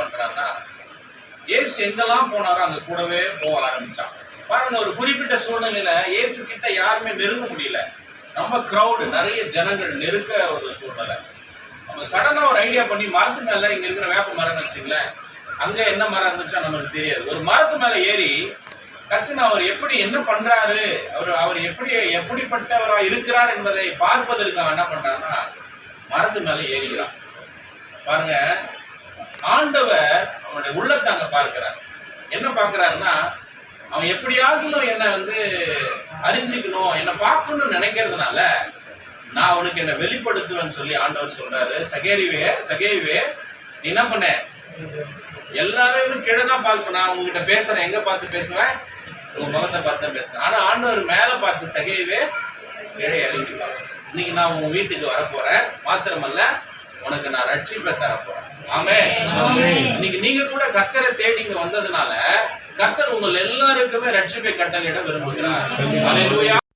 பண்றாருன்னா ஏசு எங்கெல்லாம் போனாரோ அங்க கூடவே போக ஆரம்பிச்சான். பாருங்க ஒரு குறிப்பிட்ட சூழ்நிலையில இயேசு கிட்ட யாருமே நெருங்க முடியல. ரொம்ப கிரௌடு நிறைய ஜனங்கள் நெருக்க ஒரு சூழ்நிலை. நம்ம சடனா ஒரு ஐடியா பண்ணி மரத்து மேல இங்க இருக்கிற வேப்ப மரம் வச்சுங்களேன் அங்க என்ன மரம் இருந்துச்சா நமக்கு தெரியாது. ஒரு மரத்து மேல ஏறி டக்குன்னு அவர் எப்படி என்ன பண்றாரு அவர் அவர் எப்படி எப்படிப்பட்டவரா இருக்கிறார் என்பதை பார்ப்பதற்கு அவன் என்ன பண்றாருன்னா மரத்து மேல ஏறிக்கிறான். பாருங்க ஆண்டவர் அவனுடைய உள்ளத்தை அங்க பார்க்கிறார். என்ன பார்க்கிறாருன்னா அவன் எப்படியாவது என்னை வந்து அறிஞ்சிக்கணும் என்னை பார்க்கணும்னு நினைக்கிறதுனால நான் அவனுக்கு என்னை வெளிப்படுத்துவேன்னு சொல்லி ஆண்டவர் சொல்றாரு. சகேரிவே சகேரிவே நீ என்ன பண்ண? எல்லாரையும் கீழே தான் பார்க்க நான் உங்ககிட்ட பேசுறேன். எங்க பார்த்து பேசுவேன்? உங்க முகத்தை பார்த்து தான் பேசுறேன் ஆனா ஆண்டவர் மேல பார்த்து சகைவே கீழே இறங்கிட்டான் இன்னைக்கு நான் உங்க வீட்டுக்கு வரப்போறேன். மாத்திரமல்ல உனக்கு நான் ரட்சிப்பை தரப்போறேன். ஆமே இன்னைக்கு நீங்க கூட கர்த்தரை தேடி இங்க வந்ததுனால கர்த்தர் உங்கள் எல்லாருக்குமே ரட்சிப்பை கட்டளையிட விரும்புகிறார்.